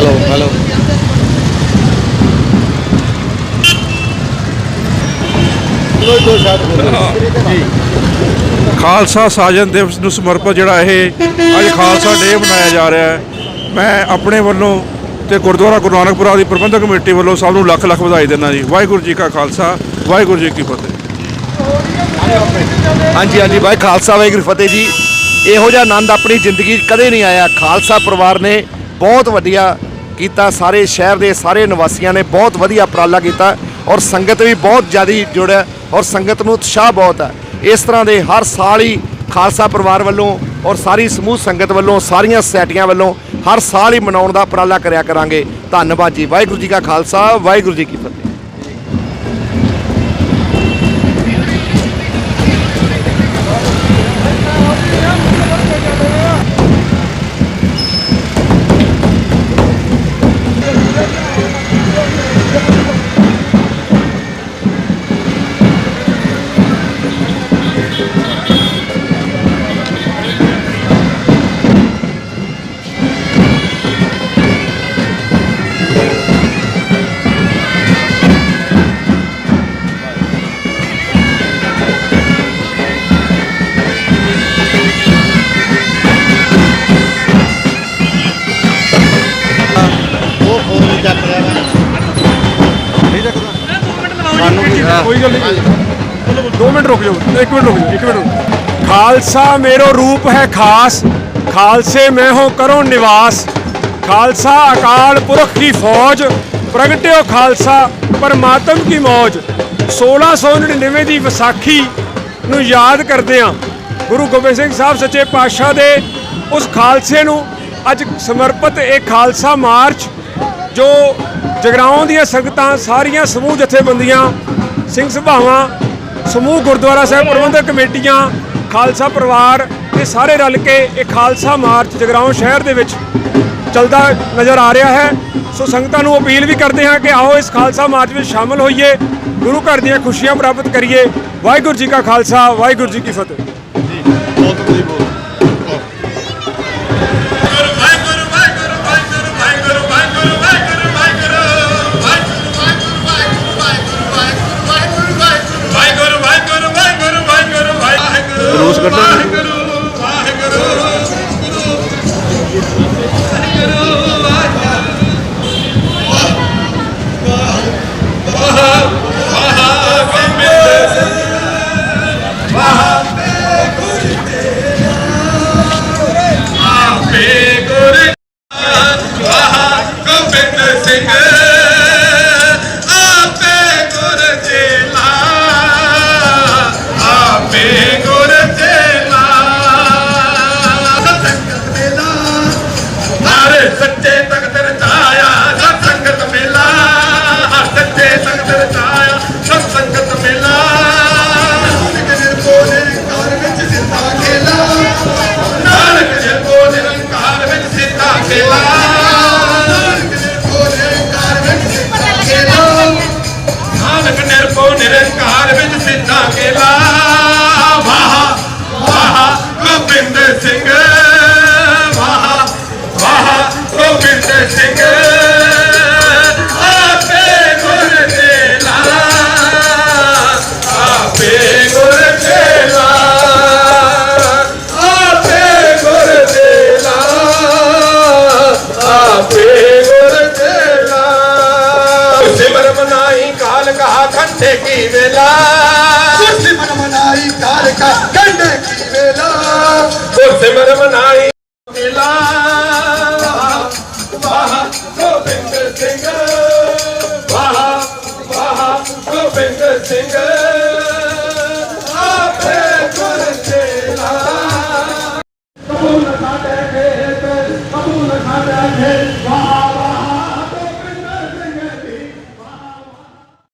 Hello hello Khalsa ਸਾਜਨ ਦਿਵਸ ਨੂੰ ਸਮਰਪਿਤ ਜਿਹੜਾ ਇਹ ਅੱਜ ਖਾਲਸਾ ਡੇ ਮਨਾਇਆ ਜਾ ਰਿਹਾ ਹੈ ਮੈਂ ਆਪਣੇ ਵੱਲੋਂ ਤੇ ਗੁਰਦੁਆਰਾ ਗੁਰੂ ਨਾਨਕਪੁਰਾ ਦੀ ਪ੍ਰਬੰਧਕ ਕਮੇਟੀ ਵੱਲੋਂ ਸਭ ਨੂੰ ਲੱਖ ਲੱਖ ਵਧਾਈ ਦਿੰਦਾ ਜੀ। ਵਾਹਿਗੁਰੂ ਜੀ ਕਾ ਖਾਲਸਾ ਵਾਹਿਗੁਰੂ ਜੀ ਕੀ ਫਤਿਹ। ਹਾਂਜੀ ਹਾਂਜੀ ਭਾਈ ਖਾਲਸਾ ਵਾਹਿਗੁਰੂ ਫਤਿਹ ਜੀ। ਇਹੋ ਜਿਹਾ ਆਨੰਦ ਆਪਣੀ ਜ਼ਿੰਦਗੀ 'ਚ ਕਦੇ ਨਹੀਂ ਆਇਆ। ਖਾਲਸਾ ਪਰਿਵਾਰ ਨੇ ਬਹੁਤ ਵਧੀਆ ਕੀਤਾ, ਸਾਰੇ ਸ਼ਹਿਰ ਦੇ ਸਾਰੇ ਨਿਵਾਸੀਆਂ ਨੇ ਬਹੁਤ ਵਧੀਆ ਉਪਰਾਲਾ ਕੀਤਾ ਔਰ ਸੰਗਤ ਵੀ ਬਹੁਤ ਜ਼ਿਆਦਾ ਜੁੜਿਆ ਔਰ ਸੰਗਤ ਨੂੰ ਉਤਸ਼ਾਹ ਬਹੁਤ ਹੈ। ਇਸ ਤਰ੍ਹਾਂ ਦੇ ਹਰ ਸਾਲ ਹੀ ਖਾਲਸਾ ਪਰਿਵਾਰ ਵੱਲੋਂ ਔਰ ਸਾਰੀ ਸਮੂਹ ਸੰਗਤ ਵੱਲੋਂ, ਸਾਰੀਆਂ ਸੋਸਾਇਟੀਆਂ ਵੱਲੋਂ ਹਰ ਸਾਲ ਹੀ ਮਨਾਉਣ ਦਾ ਉਪਰਾਲਾ ਕਰਿਆ ਕਰਾਂਗੇ। ਧੰਨਵਾਦ ਜੀ। ਵਾਹਿਗੁਰੂ ਜੀ ਕਾ ਖਾਲਸਾ, ਵਾਹਿਗੁਰੂ ਜੀ ਕੀ ਫਤਿਹ। ਕੋਈ ਗੱਲ ਨਹੀਂ। 2 ਮਿੰਟ ਰੁਕ ਜਾਓ 1 ਮਿੰਟ ਰੁਕ ਜਾਓ 1 ਮਿੰਟ ਰੁਕ ਖਾਲਸਾ ਮੇਰੋ ਰੂਪ ਹੈ ਖਾਸ, ਖਾਲਸੇ ਮੈਂ ਹੋ ਕਰੋ ਨਿਵਾਸ। ਖਾਲਸਾ ਅਕਾਲ ਪੁਰਖ ਕੀ ਫੌਜ, ਪ੍ਰਗਟਿਓ ਖਾਲਸਾ ਪਰਮਾਤਮ ਕੀ ਮੌਜ। 1699 ਦੀ ਵਿਸਾਖੀ ਨੂੰ ਯਾਦ ਕਰਦੇ ਹਾਂ। ਗੁਰੂ ਗੋਬਿੰਦ ਸਿੰਘ ਸਾਹਿਬ ਸੱਚੇ ਪਾਤਸ਼ਾਹ ਦੇ ਉਸ ਖਾਲਸੇ ਨੂੰ ਅੱਜ ਸਮਰਪਿਤ ਇਹ ਖਾਲਸਾ ਮਾਰਚ, ਜੋ ਜਗਰਾਉਂ ਦੀਆਂ ਸੰਗਤਾਂ ਸਾਰੀਆਂ ਸਮੂਹ ਜਥੇਬੰਦੀਆਂ ਸਿੰਘ ਸਭਾਵਾਂ, ਸਮੂਹ ਗੁਰਦੁਆਰਾ ਸਾਹਿਬ, ਪ੍ਰਬੰਧਕ ਕਮੇਟੀਆਂ, ਖਾਲਸਾ ਪਰਿਵਾਰ ਇਹ ਸਾਰੇ ਰਲ ਕੇ ਇਹ ਖਾਲਸਾ ਮਾਰਚ ਜਗਰਾਉਂ ਸ਼ਹਿਰ ਦੇ ਵਿੱਚ ਚੱਲਦਾ ਨਜ਼ਰ ਆ ਰਿਹਾ ਹੈ। ਸੋ ਸੰਗਤਾਂ ਨੂੰ ਅਪੀਲ ਵੀ ਕਰਦੇ ਹਾਂ ਕਿ ਆਓ ਇਸ ਖਾਲਸਾ ਮਾਰਚ ਵਿੱਚ ਸ਼ਾਮਲ ਹੋਈਏ, ਗੁਰੂ ਘਰ ਦੀਆਂ ਖੁਸ਼ੀਆਂ ਪ੍ਰਾਪਤ ਕਰੀਏ। ਵਾਹਿਗੁਰੂ ਜੀ ਕਾ ਖਾਲਸਾ, ਵਾਹਿਗੁਰੂ ਜੀ ਕੀ ਫਤਿਹ। ਰੋਸ ਗੋਬਿੰਦ ਸਿੰਘ ਆਪੇ ਗੁਰ ਚੇਲਾ ਆਪੇ ਨਾਨਕ ਨਿਰਭਉ ਨਿਰੰਕਾਰ ਵਿੱਚ ਸਿੱਧਾ ਖੇਲਾ ਵਾਹ ਵਾਹ ਗੋਬਿੰਦ ਸਿੰਘ कहा घंटे की वेला। मन मनाई कार का घंटे की वेला। कुर्सी मन मनाई। वेला गोविंद सिंह। गोविंद सिंह।